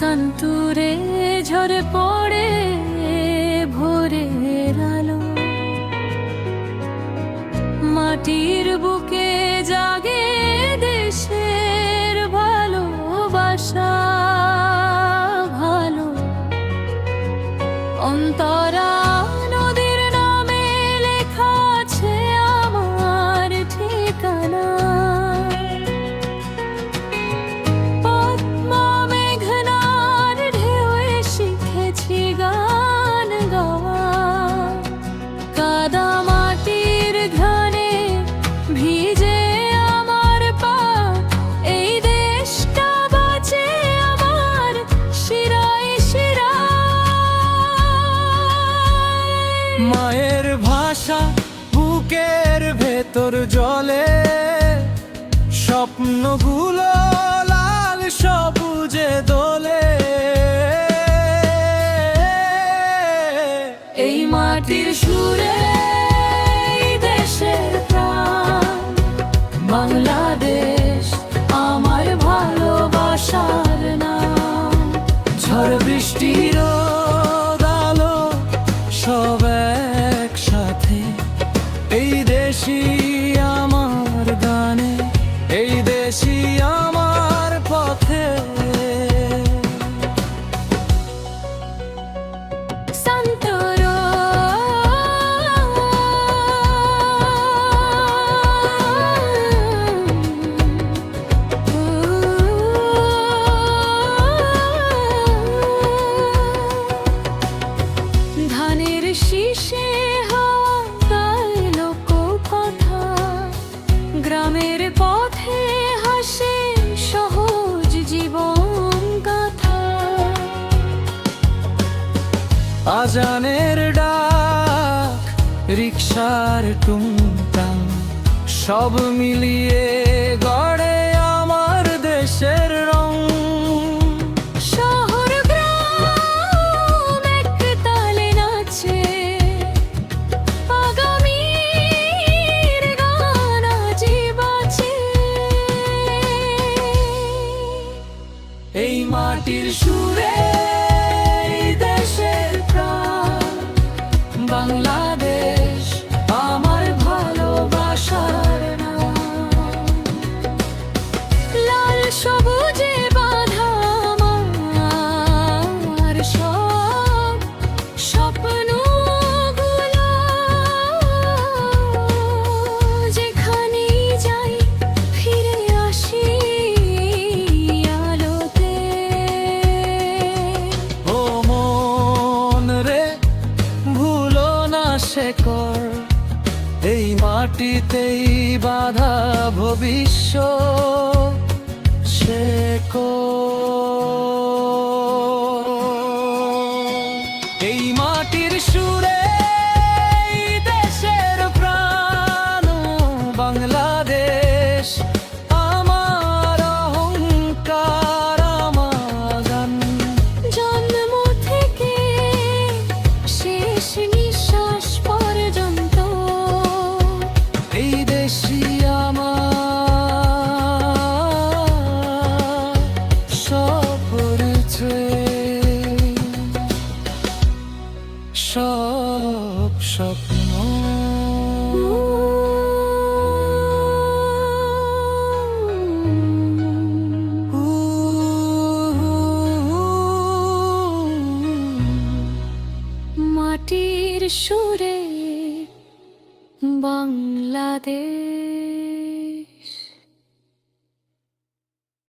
সন্তুরে ঝরে পড়ে ভাষা বুকের ভেতর জলে। স্বপ্নগুলো লাল সবুজে দোলে। এই মাটির সুরে দেশের প্রাণ বাংলাদেশ। আজানের ডাক রিক্সার টুংটাং সব মিলিয়ে গড়ে আমার দেশের রং। শহর গ্রাম এক তালে নাচে। আগামীর গান এই মাটির সুরে বাংলাদেশ আমার এই মাটিতেই বাধা ভবিষ্য সে এই মাটির সুরে সব স্বপ্ন। মাটির সুরে বাংলাদেশ।